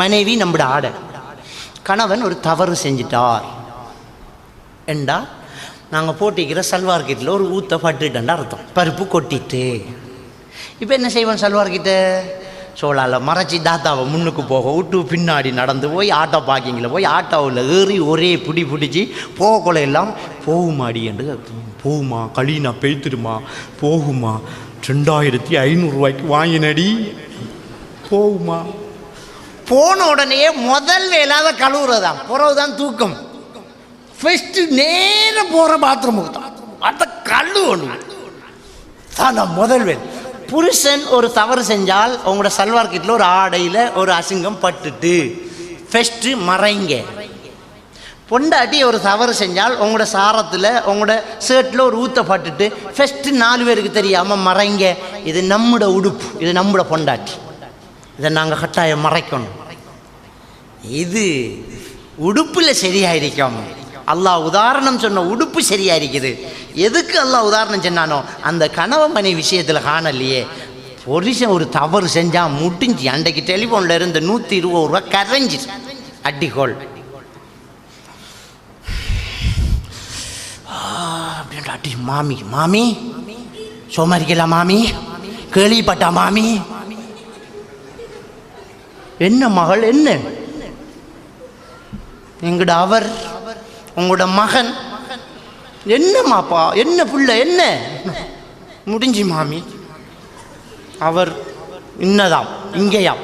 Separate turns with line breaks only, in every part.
மனைவி நம்மட ஆடை. கணவன் ஒரு தவறு செஞ்சிட்டார். என்றா நாங்கள் போட்டிக்கிற சல்வார் கிட்டில் ஒரு ஊத்த பட்டுட்டேன்டா அர்த்தம். பருப்பு கொட்டிட்டு. இப்போ என்ன செய்வோம் சல்வார் கிட்ட? சோழாவில் மறைச்சி தாத்தாவை முன்னுக்கு போக விட்டு பின்னாடி நடந்து போய் ஆட்டோ பார்க்கிங்கில் போய் ஆட்டோவில் ஏறி ஒரே பிடி பிடிச்சி போகக்குள்ள எல்லாம் போகுமாடி என்று போகுமா? களினா பெய்த்துடுமா? போகுமா? ரெண்டாயிரத்தி ஐநூறுரூவாய்க்கு வாங்கினடி. போகுமா? போன உடனே முதல் வேலாத கழுவுறதான் புறவுதான் தூக்கம். ஃபஸ்ட்டு நேரம் போகிற பாத்ரூமுக்கு தான். அதை கழுவணும். தான் முதல் வேல். புருஷன் ஒரு தவறு செஞ்சால் உங்களோட சல்வார் கிட்டில் ஒரு ஆடையில் ஒரு அசிங்கம் பட்டுட்டு ஃபஸ்ட்டு மறைங்க. பொண்டாட்டி ஒரு தவறு செஞ்சால் உங்களோட சாரத்தில் உங்களோட ஷர்ட்டில் ஒரு ஊத்த பட்டுட்டு ஃபஸ்ட்டு நாலு பேருக்கு தெரியாமல் மறைங்க. இது நம்மட உடுப்பு. இது நம்மட பொண்டாட்டி. இதை நாங்கள் கட்டாயம் மறைக்கணும். இது உடுப்பில் சரியாயிருக்கும். அல்லாஹ் உதாரணம் சொன்ன உடுப்பு சரியாயிருக்குது. எதுக்கு அல்லாஹ் உதாரணம் சொன்னானோ அந்த கணவன் மனை விஷயத்தில் காணலையே. புருஷன் ஒரு தவறு செஞ்சால் முடிஞ்சு அன்றைக்கு டெலிஃபோனில் இருந்த நூற்றி இருபது ரூபா கரைஞ்சி. அடிகோல் அப்படின்ட்டு அடி மாமி மாமி. சோமாரிக்கலாம் மாமி. கேள்விப்பட்டா மாமி. என்ன மகள் என்ன? எங்கட அவர் உங்களோட மகன். என்ன மாப்பா என்ன புள்ள என்ன? முடிஞ்சு மாமி. அவர் இன்னதாம் இங்கேயாம்.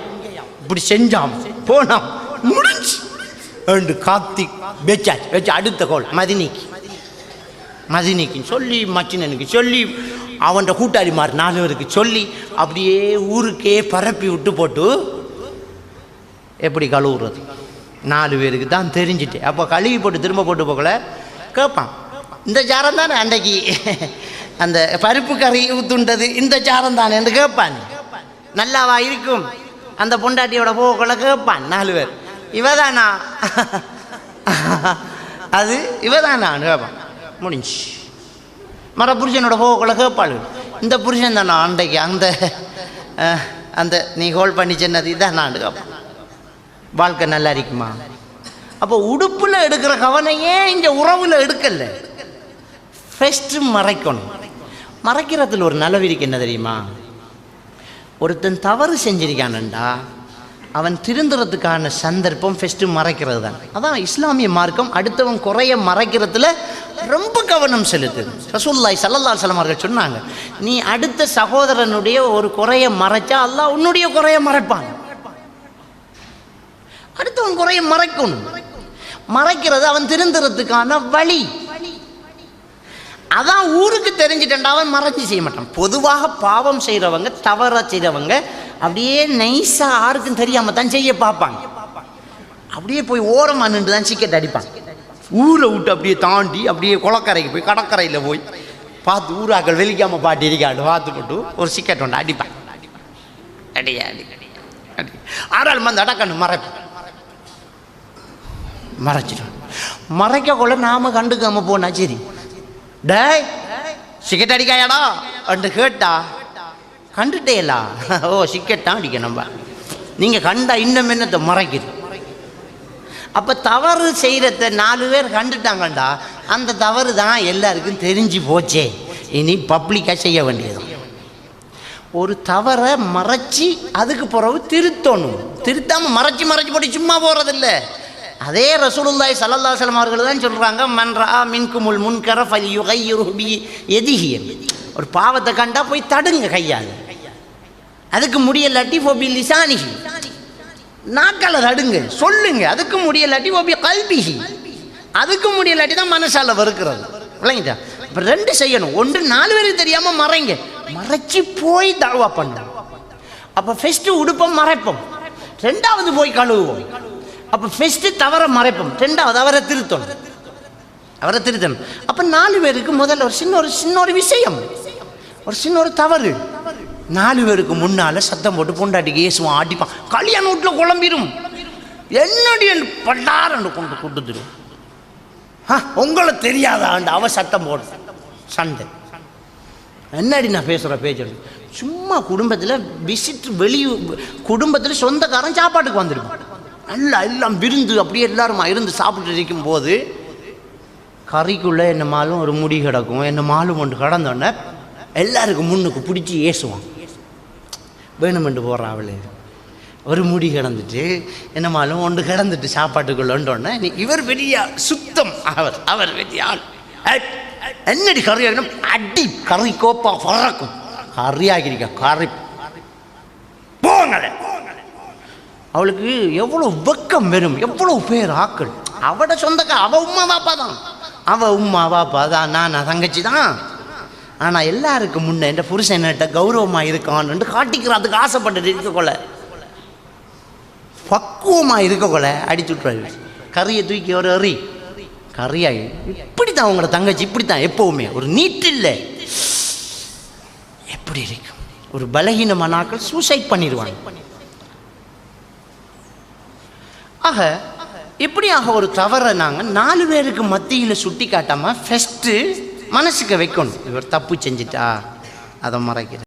இப்படி செஞ்சாம் போனாம். முடிஞ்சு. ரெண்டு கார்த்திக் வச்சாச்சு வச்சு அடுத்த கோல் மதினிக்கு. மதினிக்கு சொல்லி மச்சினனுக்கு சொல்லி அவன்கிட்ட கூட்டாளிமார் நாலு பேருக்கு சொல்லி அப்படியே ஊருக்கே பரப்பி விட்டு போட்டு எப்படி கழுவுறது? நாலு பேருக்கு தான் தெரிஞ்சிட்டு அப்போ கழுவி போட்டு திரும்ப போட்டு போகல கேட்பான் இந்த சாரம் தானே அன்றைக்கு அந்த பருப்பு கறி ஊத்துண்டது இந்த சாரம் தானே என்று கேட்பான் நல்லாவா இருக்கும்? அந்த பொண்டாட்டியோட போகல கேட்பான் நாலு பேர். இவதானா? அது இவதானான்னு கேட்பான் முடிஞ்சு. மர புருஷனோட போகக்குள்ள கேட்பாள் இந்த புருஷன் தானா அன்றைக்கு? அந்த அந்த நீ ஹோல் பண்ணி சென்னது இதான் நான் கேட்பான் வாழ்க்கை நல்லா இருக்குமா? அப்போ உடுப்பில் எடுக்கிற கவனையே இங்கே உறவில் எடுக்கல. ஃபஸ்ட்டு மறைக்கணும். மறைக்கிறதுல ஒரு நலவிரிக்கு என்ன தெரியுமா? ஒருத்தன் தவறு செஞ்சிருக்கானண்டா அவன் திருந்துறதுக்கான சந்தர்ப்பம் ஃபஸ்ட்டு மறைக்கிறது தான் அதான் இஸ்லாமிய மார்க்கம் அடுத்தவன் குறைய மறைக்கிறதுல ரொம்ப கவனம் செலுத்துது. ரசூல்லாய் சல்லல்லா சலமார்கள் சொன்னாங்க நீ அடுத்த சகோதரனுடைய ஒரு குறைய மறைச்சா அல்லா உன்னுடைய குறைய மறைப்பான். அடுத்தவன் குறைய மறைக்கணும். மறைக்கிறது அவன் திருந்துறதுக்கான வழி. அதான் ஊருக்கு தெரிஞ்சிட்டா அவன் மறைச்சி செய்ய மாட்டான். பொதுவாக பாவம் செய்கிறவங்க தவற செய்கிறவங்க அப்படியே நைஸாக யாருக்கும் தெரியாமல் தான் செய்ய பார்ப்பாங்க. அப்படியே போய் ஓரமாக நின்று தான் சிக்கெட் அடிப்பான் ஊரை விட்டு அப்படியே தாண்டி அப்படியே குளக்கரைக்கு போய் கடற்கரையில் போய் பார்த்து ஊராக்கள் வெளிக்காமல் பாட்டி இருக்காடு பார்த்து போட்டு ஒரு சிக்கெட் ஒன்று அடிப்பான் அடியா அடி அடி. ஆறாள் மந்த அடக்கண்ணு மறைப்பான் மறைச்சிடும். மறைக்க கொள்ள நாம கண்டுக்காம போனா சரி. டேய் சிக்கெட் அடிக்காயாடா? என்று கேட்டா கண்டுட்டேலா? ஓ சிக்கெட்டான் அடிக்கணும்பா நீங்க கண்டா இன்னும் என்னத்தை மறைக்குது? அப்ப தவறு செய்யறத நாலு பேர் கண்டுட்டாங்கண்டா அந்த தவறு தான் எல்லாருக்கும் தெரிஞ்சு போச்சே. இனி பப்ளிக்காக செய்ய வேண்டியது ஒரு தவறை மறைச்சி அதுக்கு பிறகு திருத்தணும். திருத்தாமல் மறைச்சி மறைச்சி போட்டு சும்மா போகிறதில்லை அதே ரசூலுல்லாய் சல்லல்லா அலைஹி அவர்கள் தான் சொல்கிறாங்க மன் மின்குமுல் முன்கர ஃபல்யுகையிரு பி ஒரு பாவத்தை கண்டா போய் தடுங்க கையால். அதுக்கு முடியலாட்டி ஃபோபி லிசானிகி நாக்கால தடுங்க சொல்லுங்க. அதுக்கு முடியலாட்டி ஃபோபி கல்பிகி அதுக்கு முடியலாட்டி தான் மனசால வெறுக்கிறது. விளங்கிட்டா இப்போ ரெண்டு செய்யணும். ஒன்று நாலு பேருக்கு தெரியாமல் மறைங்க. மறைச்சி போய் தாவா பண்ணும் அப்போ ஃபெஸ்ட்டு உடுப்போம் மறைப்போம். ரெண்டாவது போய் கழுவுவோம். அப்போ ஃபெஸ்ட்டு தவற மறைப்போம். ரெண்டாவது அவரை திருத்தணும். அவரை திருத்தணும். அப்போ நாலு பேருக்கு முதல்ல ஒரு சின்ன ஒரு சின்ன ஒரு விஷயம். ஒரு சின்ன ஒரு தவறு. நாலு பேருக்கு முன்னால் சத்தம் போட்டு பொண்டாட்டிக்கு ஏசுவான் அடிப்பான். கல்யாண வீட்டில் குழம்பிடும் என்னடி பட்டாரண்டு கொண்டு கொடுத்துடும் ஆ உங்களை தெரியாதாண்டு அவ சத்தம் போடு. சண்டை. என்னடி நான் பேசுகிற பேச்சு? சும்மா குடும்பத்தில் விசிட் வெளியூ குடும்பத்தில் சொந்தக்காரன் சாப்பாட்டுக்கு வந்துடுவான் நல்லா எல்லாம் விருந்து அப்படியே எல்லாருமா இருந்து சாப்பிட்டு இருக்கும்போது கறிக்குள்ளே என்ன மாலும் ஒரு முடி கிடக்கும் என்ன மாலும் ஒன்று கடந்தோடனே எல்லாருக்கும் முன்னுக்கு பிடிச்சி ஏசுவான். வேணுமென்று போகிறான் அவளு. ஒரு முடி கிடந்துட்டு என்னமாலும் ஒன்று கிடந்துட்டு சாப்பாட்டுக்குள்ளோன்றோடனே இவர் பெரிய சுத்தம். அவர் அவர் பெரிய ஆள். என்னடி கறி ஆகணும் அடி கறி கோப்பா பறக்கும் கறி ஆகிருக்க கறி. போங்களேன் அவளுக்கு எவ்வளோ வெக்கம் வரும் எவ்வளோ பேர் ஆக்கள். அவட சொந்தக்கா அவ உமா பாப்பா தான். அவ உமா பாப்பா தான் நான் தங்கச்சி தான். ஆனால் எல்லாருக்கும் முன்ன என் புருஷன்கிட்ட கௌரவமாக இருக்கான்னு காட்டிக்கிறதுக்கு ஆசைப்பட்டுட்டு இருக்கக்கொள்ள பக்குவமாக இருக்கக்கொள்ள அடிச்சு விட்றாரு கறியை தூக்கி ஒரு எறி கறியாகி இப்படி தான் உங்களோட தங்கச்சி இப்படி தான் எப்போவுமே. ஒரு நீட் இல்லை. எப்படி இருக்கும்? ஒரு பலகீனமான ஆட்கள் சூசைட் பண்ணிடுவாங்க. ஆக இப்படியாக ஒரு தவறை நாங்கள் நாலு பேருக்கு மத்தியில் சுட்டி காட்டாமல் ஃபஸ்ட்டு மனசுக்கு வைக்கணும். இவர் தப்பு செஞ்சிட்டா அதை மறைக்கிறேன்.